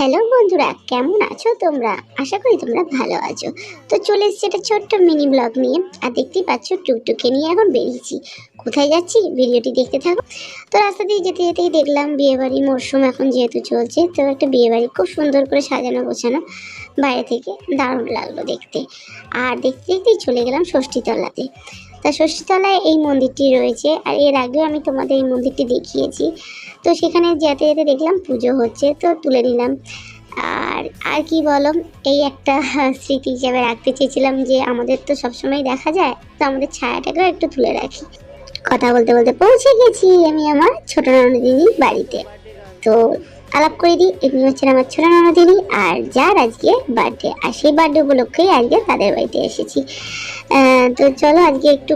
Hello বন্ধুরা, কেমন আছো তোমরা? আশা করি তোমরা ভালো আছো। তো চলে এসেছি একটা ছোট্ট মিনি ব্লগ নিয়ে, আর দেখতেই পাচ্ছ টুকটুকে নিয়ে এখন বেরিয়েছি। কোথায় যাচ্ছি? ভিডিওটি দেখতে থাকো। তো রাস্তা দিয়ে যেতে যেতেই দেখলাম বিয়েবাড়ি মরশুম এখন যেহেতু চলছে, তো একটা বিয়েবাড়ি খুব সুন্দর করে সাজানো গোছানো বাইরে থেকে দারুণ লাগল দেখতে। আর দেখতে দেখতেই চলে গেলাম ষষ্ঠীতলাতে। তা ষষ্ঠীতলায় এই মন্দিরটি রয়েছে আর এর আগেও আমি তোমাদের এই মন্দিরটি দেখিয়েছি। তো সেখানে যেতে যেতে দেখলাম পুজো হচ্ছে, তো তুলে নিলাম। আর আর কি বলো, এই একটা স্মৃতি হিসাবে রাখতে চেয়েছিলাম যে আমাদের তো সবসময় দেখা যায়, তো আমাদের ছায়াটাকেও একটু তুলে রাখি। কথা বলতে বলতে পৌঁছে গেছি আমি আমার ছোট ননদিনীর বাড়িতে। তো আলাপ করে দিই। এমনি হচ্ছেন আমার ছোট ননদিনী আর যার আজকে বার্থডে আর সেই বার্থডে উপলক্ষেই আজকে তাদের বাড়িতে এসেছি। তো চলো আজকে একটু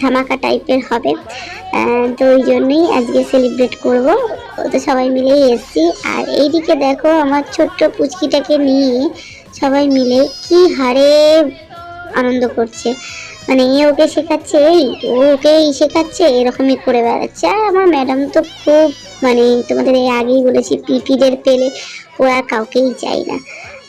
ধামাকা টাইপের হবে। তো ওই জন্যই আজকে সেলিব্রেট করব। তো সবাই মিলেই এসছি। আর এইদিকে দেখো আমার ছোট্ট পুচকিটাকে নিয়ে সবাই মিলে কি হারে আনন্দ করছে। মানে এ ওকে শেখাচ্ছে, এই ও ওকে এই শেখাচ্ছে, এরকমই করে বেড়াচ্ছে। আর আমার ম্যাডাম তো খুব মানে তোমাদের এই আগেই বলেছি, পিপিদের পেলে ও আর কাউকেই চাই না।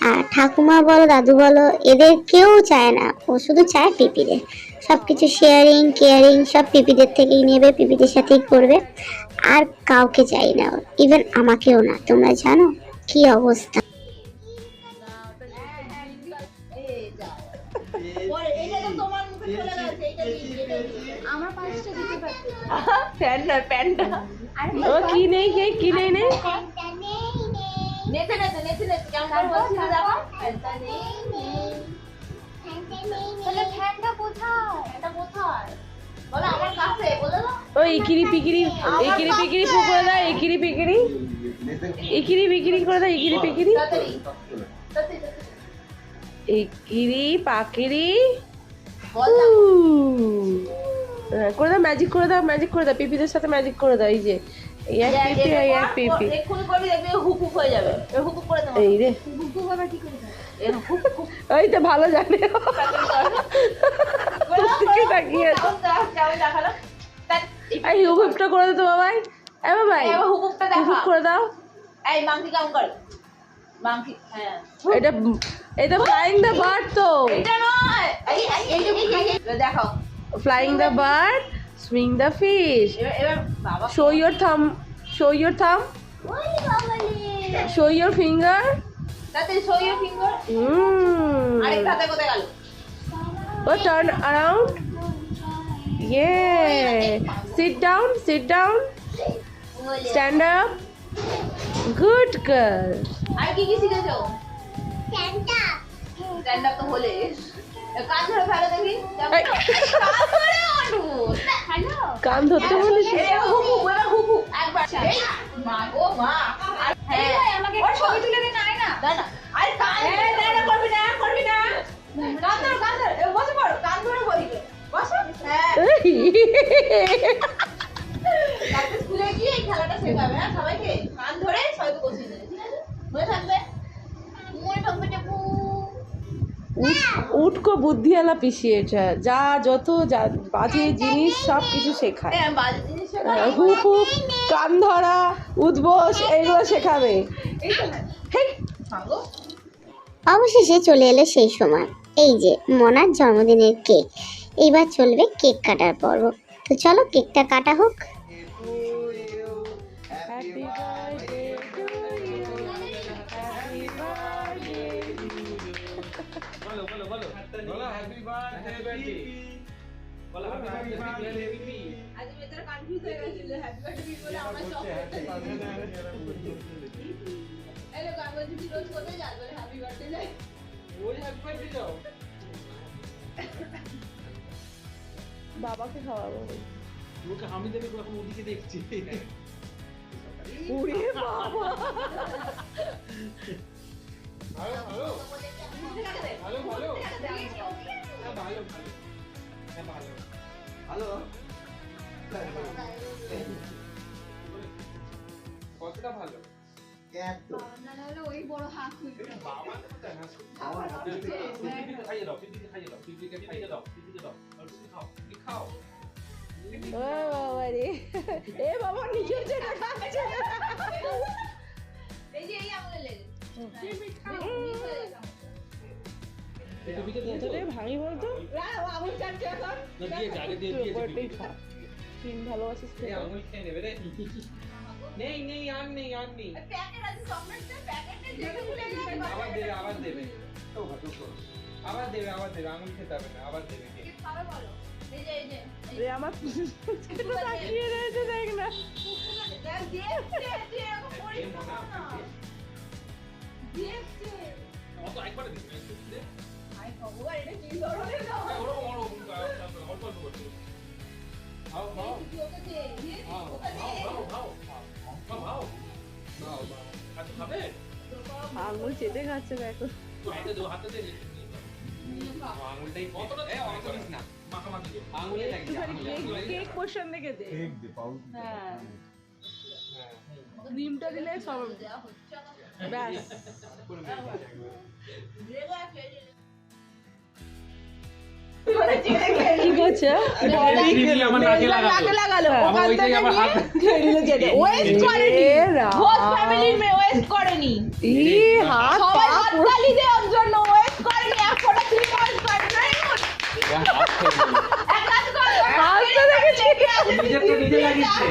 আর ঠাকুমা বলো, দাদু বলো, এদের কেউ চায় না। ও শুধু চায় পিপিদের। সব কিছু শেয়ারিং কেয়ারিং সব পিপিদের থেকেই নেবে, পিপিদের সাথেই করবে। আর কাউকে চাই না ইভেন আমাকেও না, তোমরা জানো কি অবস্থা। প্যান্টটা প্যান্টটা। ও কি নেই কে কি নেই নেই? নেতে নেতে নেতে নেতে কেমন বলছিল দেখো। ফ্যানটা নেই তাহলে ফ্যানটা কোথায়? ফ্যানটা কোথায়? বলো আমার কাছে বলো না ও ইকিরি পিকিরি ইকিরি পিকিরি ফু করে দাও ইকিরি পিকিরি। ইকিরি বিকিরি করে দাও ইকিরি পিকিরি। ইকিরি পাকিরি। বল করে দাও ম্যাজিক করে দাও ম্যাজিক করে দাও পিপিদের সাথে ম্যাজিক করে দাও এই যে এক পিপি এক হয়ে যাবে করে এই রে হবে কি ওই তো ভালো জানে। তাকিয়ে এই দাও তো বাবাই এ বাবাই করে দাও এই মাংকি কেমন করে মাংকি হ্যাঁ এটা এটা ফ্লাইং দ্য বার্ড তো এটা নয় এই এই এই সুইং দ্য ফিশ এবার এবার বাবা show your thumb show your thumb show your finger show your finger mm. oh turn around yeah sit down sit down stand up good girl আর কি কি শিখেছো স্ট্যান্ড আপ তো হলে এ, কান ধরতে বলেছি। হ্যাঁ। হ্যাঁ। কালকে স্কুলে গিয়ে খেলাটা শেখাবে হ্যাঁ সবাইকে বসিয়ে দেবে ঠিক আছে মনে থাকবে মনে থাকবে টেপু উটকো বুদ্ধিওয়ালা পিসি এটা যা যত যা বাজে জিনিস সব কিছু শেখায়। হ্যাঁ বাজে হুপ হুপ কান ধরা উদ্বোস এগুলো শেখাবে। অবশেষে চলে এলো সেই সময়। এই যে মনার জন্মদিনের কেক। এইবার চলবে কেক কাটার পর্ব। তো চলো কেকটা কাটা হোক। বাবাকে খাওয়াবো। ওকে আমি দেখে এখন ওদিকে দেখছি। উড়ে বাবা। ভালো। ভালো ভালো ভালো ভালো কতটা ভালো খাইয়ে দাও খাইয়ে দাও খাও এ বাবা কতটা ভাঙি বলতো? তিন ভালোবাসিস নেই নেই আর নেই আর নেই। আবার দেবে আবার দেবে। আবার দেবে আবার দেবে আঙুল খেতে হবে না আবার দেবে আমার তাকিয়ে রয়েছে দেখ না। দেখ ভগবান এটা কি ধরনের না ওরকম ওরকম অল্প অল্প করতে খাও খাও তুই ওকে দে দিয়েছে খাও খাও খাও খাও খাও খাও আর খাবে আঙুল চেটে খাচ্ছে দেখো। তো হাতে দেবো হাতে দে। আঙুলটাই কতটা এ অনেক না মাখামাখি আঙুলে লাগছে কেক কেক পোর্শন দেখে দে। হ্যাঁ ডিমটা দিলে সব ব্যাস কি করছে? আমার নাকে লাগালো। হ্যাঁ, ওইটাই আমার হাত নিয়ে ওয়েস্ট করেনি। ঘোষ ফ্যামিলির মেয়ে ওয়েস্ট করেনি। ই হাত সবাই পা পুরো হাততালি ওর জন্য ওয়েস্ট করেনি। এক ফোঁটা তুই ওয়েস্ট করেনি Very এক কাজ কর হাতটা দেখেছি নিজের তো নিজে লাগিয়েছে।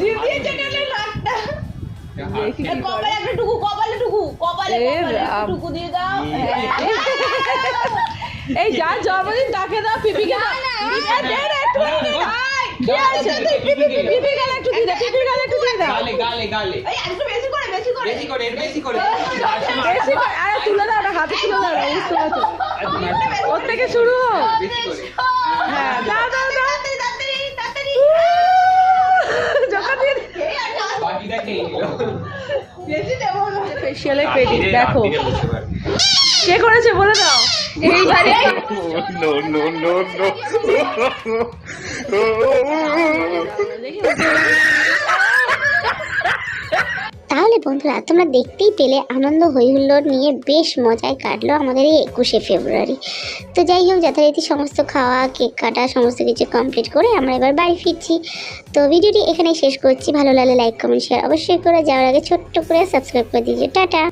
দিয়ে দিয়ে চেটেলে নাকটা কপালে একটা টুকু কপালে টুকু কপালে কপালে টুকু দিয়ে দাও। এই যার জন্মদিন তাকে দাও পিপিকে দাও। দে রে, একটু দে রে। কি আছে তুই পিপি পিপি গালে একটু দিয়ে দে পিপি গালে একটু দিয়ে দাও গালে গালে গালে। এই একটু বেশি করে বেশি করে। বেশি করে এর বেশি করে বেশি করে আরে তুলে দাও না হাতে তুলে দাও না বুঝতে পারছ? ওর থেকে শুরু হোক। করে। হ্যাঁ দাও দাও তাড়াতাড়ি না, না করেছে বলে দাও। তাহলে বন্ধুরা তোমরা দেখতেই পেলে আনন্দ হৈহুল্লোড় নিয়ে বেশ মজায় কাটলো আমাদের এই একুশে ফেব্রুয়ারি। তো যাই হোক যথারীতি সমস্ত খাওয়া কেক কাটা সমস্ত কিছু কমপ্লিট করে আমরা এবার বাড়ি ফিরছি। তো ভিডিওটি এখানে শেষ করছি। ভালো লাগলে লাইক কমেন্ট শেয়ার অবশ্যই করে যাওয়ার আগে ছোট্ট করে সাবস্ক্রাইব করে দিয়েছে। টাটা!